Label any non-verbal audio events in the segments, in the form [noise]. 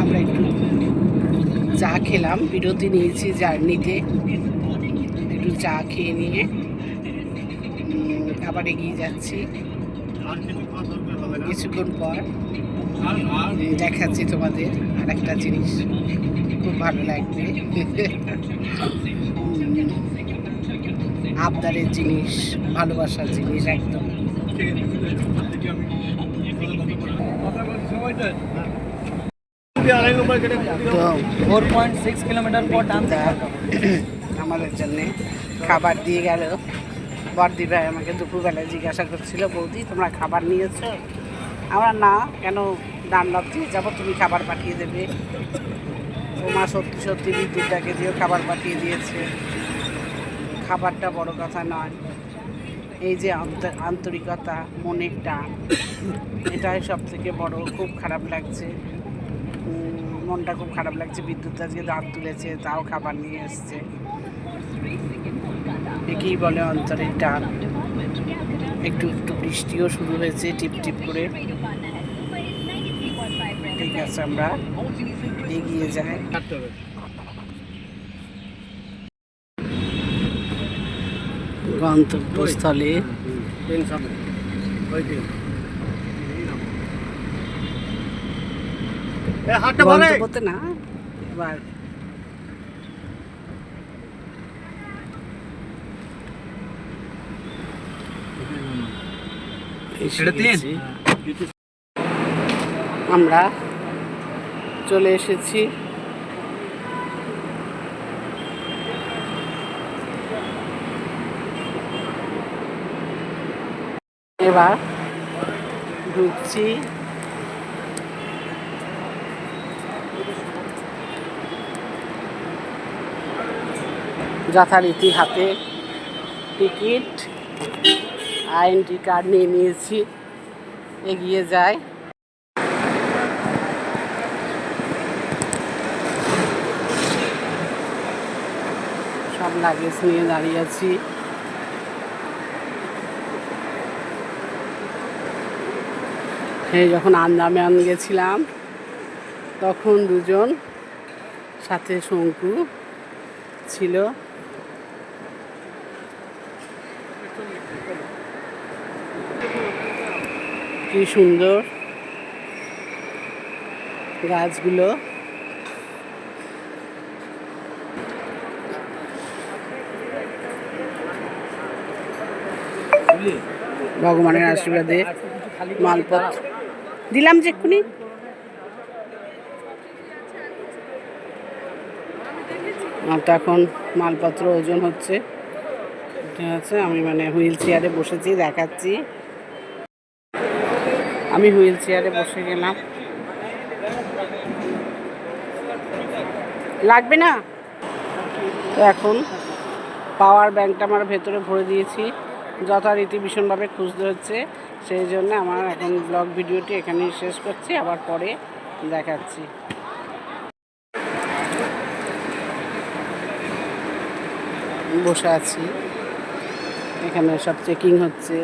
আমরা একটু চা খেলাম। বিরতি নিয়েছি জার্নিতে। একটু চা খেয়ে নিয়ে আবার এগিয়ে যাচ্ছি। কিছুক্ষণ পর দেখাচ্ছি তোমাদের আর একটা জিনিস। খুব ভালো লাগবে। আবদারের জিনিস, ভালোবাসার জিনিস, একদম। ফোর পয়েন্ট সিক্স কিলোমিটার পর ডান আমাদের জন্যে খাবার দিয়ে গেল। বর্দি ভাই আমাকে দুপুরবেলায় জিজ্ঞাসা করছিল বৌদি তোমরা খাবার নিয়েছো? আমরা না কেন ডানলপ দিয়ে যাব? তুমি খাবার পাঠিয়ে দেবে। তোমার সত্যি সত্যি বিদ্যুৎটাকে দিয়েও খাবার পাঠিয়ে দিয়েছে। খাবারটা বড় কথা নয়। এই যে আন্ত- আন্তরিকতা, মনের টান, এটাই সব থেকে বড়, খুব খারাপ লাগছে। মনটা খুব খারাপ লাগছে। বিদ্যুৎ আজকে দাঁত তুলেছে, তাও খাবার নিয়ে এসছে। একেই বলে অন্তরের টান। একটু একটু বৃষ্টিও শুরু হয়েছে, টিপ টিপ করে। ঠিক আছে, আমরা এগিয়ে যাই। গন্তব্যস্থলে। গন্তব্যতে না। আমরা চলে এসেছি। এবার ঢুকছি। যথারীতি হাতে টিকিট আইএনটি কার্ড নিয়ে নিয়েছি, এগিয়ে যায় সব লাগেজ নিয়ে দাঁড়িয়ে আছি। এই যখন আন্দামান গেছিলাম, তখন দুজন সাথে শঙ্কু ছিল। কি সুন্দর গাছগুলো। ভগবানের আশীর্বাদে মালপত্র। দিলাম যে এক্ষুনি। তো এখন মালপত্র ওজন হচ্ছে। ঠিক আছে, আমি মানে হুইল চেয়ারে বসেছি, দেখাচ্ছি। আমি হুইল চেয়ারে বসে গেলাম। লাগবে না? তো এখন পাওয়ার ব্যাংকটা আমার ভেতরে ভরে দিয়েছি। যথারীতি ভীষণভাবে খুঁজতে হচ্ছে। সেই জন্য আমার এখন ব্লগ ভিডিওটি এখানেই শেষ করছি, আবার পরে দেখাচ্ছি। বসে আছি। এখানে সব চেকিং হচ্ছে।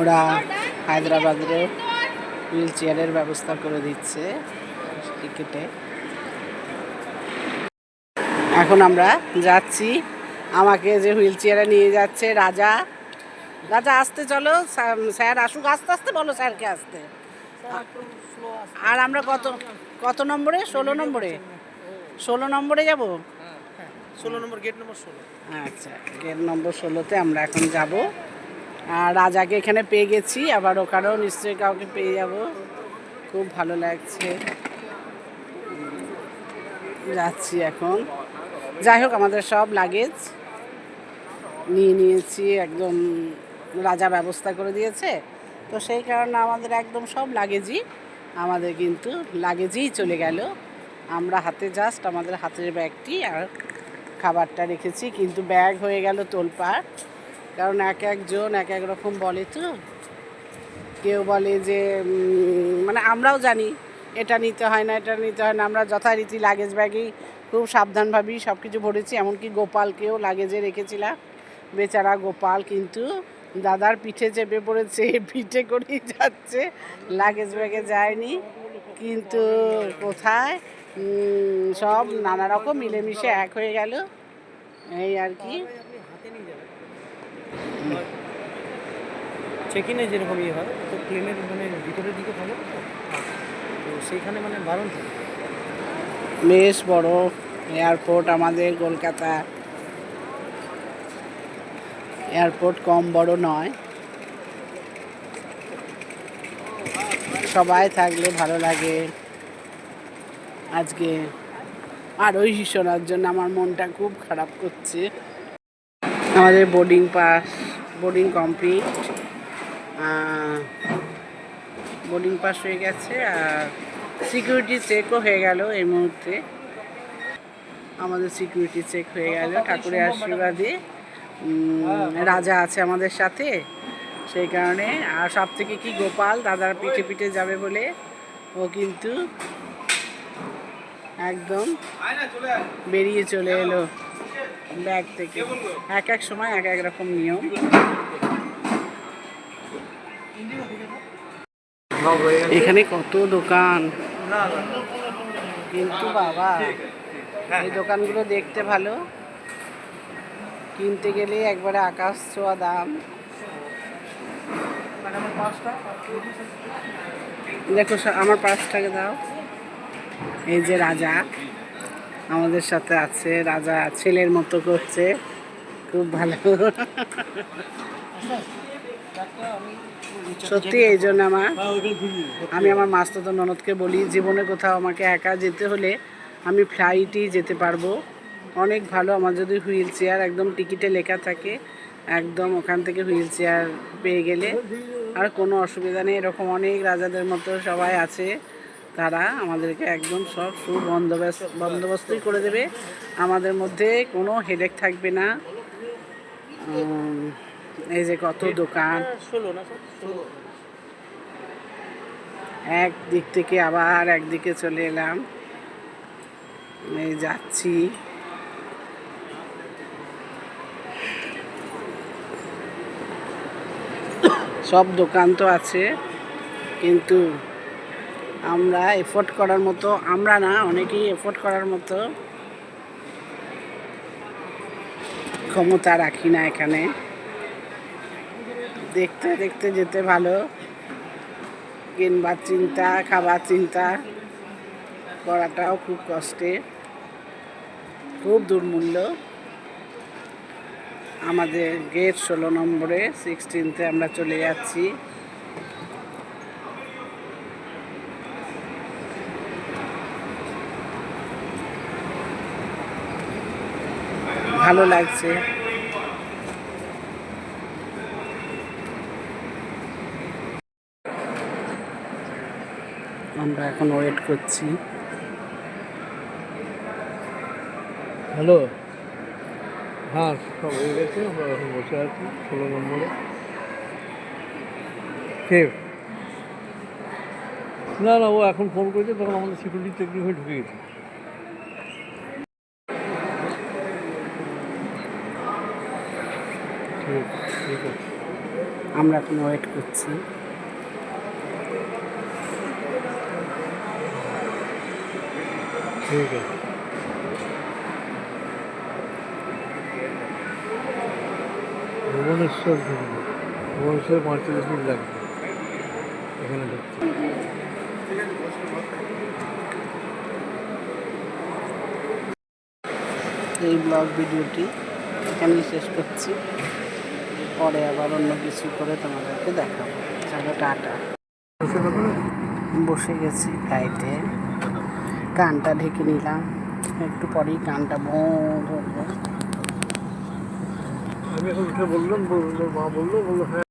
ওরা হায়দ্রাবাদের হুইল চেয়ারের ব্যবস্থা করে দিচ্ছে টিকিটে। এখন আমরা যাচ্ছি। আমাকে যে হুইল চেয়ারে নিয়ে যাচ্ছে রাজা। রাজা আসতে চলো। স্যার- আসুক। আস্তে আস্তে বলো স্যারকে আসতে। আর আমরা কত কত নম্বরে? ষোলো নম্বরে? ষোলো নম্বরে যাব? ষোলো নম্বর গেট নম্বর ষোলো। আচ্ছা গেট নম্বর ষোলোতে আমরা এখন যাব। আর রাজাকে এখানে পেয়ে গেছি। আবার ওখানেও নিশ্চয়ই কাউকে পেয়ে যাব। খুব ভালো লাগছে। যাচ্ছি এখন। যাই হোক, আমাদের সব লাগেজ নিয়ে নিয়েছি, একদম রাজা ব্যবস্থা করে দিয়েছে। তো সেই কারণে আমাদের একদম সব লাগেজই আমাদের কিন্তু লাগেজেই চলে গেল। আমরা হাতে জাস্ট আমাদের হাতের ব্যাগটি আর খাবারটা রেখেছি, কিন্তু ব্যাগ হয়ে গেল তোলপাড়। কারণ এক একজন, এক এক রকম বলে তো। কেউ বলে যে মানে আমরাও জানি, এটা নিতে হয় না, এটা নিতে হয় না, আমরা যথারীতি লাগেজ ব্যাগেই খুব সাবধানভাবেই সব কিছু ভরেছি, এমনকি গোপালকেও লাগেজে রেখেছিলাম। বেচারা গোপাল কিন্তু দাদার পিঠে চেপে পড়েছে, [laughs] পিঠে করেই যাচ্ছে লাগেজ ব্যাগে যায়নি। কিন্তু কোথায়? সব নানা রকম মিলেমিশে এক হয়ে গেল। এই আর কি। চেক যেরকম ইয়ে হয়, তো প্লেনের মানে ভিতরের দিকে থাকে তো তো সেইখানে মানে বারণ থাকে। বেশ বড় এয়ারপোর্ট আমাদের কলকাতা। এয়ারপোর্ট কম বড় নয়। সবাই থাকলে ভালো লাগে। আজকে আর ওই শোনার জন্য আমার মনটা খুব খারাপ করছে। আমাদের boarding pass, boarding complete. Boarding pass হয়ে গেছে আর সিকিউরিটি চেকও হয়ে গেল এই মুহূর্তে। আমাদের সিকিউরিটি চেক হয়ে গেল ঠাকুরের আশীর্বাদে। রাজা আছে আমাদের সাথে সেই কারণে। আর সব থেকে কি গোপাল দাদার পিঠে পিঠে যাবে বলে ও কিন্তু একদম বেরিয়ে চলে এলো ব্যাগ থেকে। এক এক সময় এক এক রকম নিয়ম। এখানে কত দোকান? কিন্তু বাবা এই দোকানগুলো দেখতে ভালো। কিনতে গেলে একবারে আকাশ ছোঁয়া দাম। মানে দেখো আমার পাঁচটাকে দাও। এই যে রাজা আমাদের সাথে আছে। রাজা ছেলের মতো করছে। খুব ভালো। সত্যি এই জন্য আমার, আমি আমার মাস্তাতো ননদকে বলি, জীবনে কোথাও আমাকে একা যেতে হলে আমি ফ্লাইটেই যেতে পারব। অনেক ভালো, আমার যদি হুইল চেয়ার একদম টিকিটে লেখা থাকে, একদম ওখান থেকে হুইল চেয়ার পেয়ে গেলে আর কোনো অসুবিধা নেই। এরকম অনেক রাজাদের মতো সবাই আছে, তারা আমাদেরকে একদম সব সুবন্দোবস্ত, বন্দোবস্তই করে দেবে। আমাদের মধ্যে কোনো হেডেক থাকবে না। এই যে কত দোকান। এক দিক থেকে আবার একদিকে চলে এলাম। এই যাচ্ছি। সব দোকান তো আছে কিন্তু আমরা এফোর্ট করার মতো আমরা না অনেকেই এফোর্ট করার মতো ক্ষমতা রাখি না এখানে। দেখতে দেখতে যেতে ভালো। কিনবার চিন্তা, খাবার চিন্তা, করাটাও খুব কষ্টে। খুব দুর্মূল্য। আমাদের গেট ষোলো নম্বরে সিক্সটিনতে আমরা চলে যাচ্ছি। ভালো লাগছে। আমরা এখন ওয়েট করছি। হ্যালো হ্যাঁ সব হয়ে গেছে আমরা এখন বসে আছি ষোলো নম্বরে। কে? না না ও এখন ফোন করেছে তখন আমাদের সিকিউরিটি চেকিং হয়ে ঢুকে গেছে। ঠিক ঠিক আছে। আমরা এখন ওয়েট করছি। ঠিক আছে ভুবনেশ্বর ঢুকবো ভুবনেশ্বর পঁয়তাল্লিশ মিনিট লাগবে এখানে ঢুকতে এই ব্লগ ভিডিওটি এখানেই শেষ করছি। পরে আবার অন্য কিছু করে তোমাদেরকে দেখাবো। চলো টাটা। বসে গেছি। ফ্লাইটে কানটা ঢেকে নিলাম। একটু পরেই কানটা বঁ ধরবো আমি এখন উঠে বললাম, বলল, মা বলল বলল হ্যাঁ।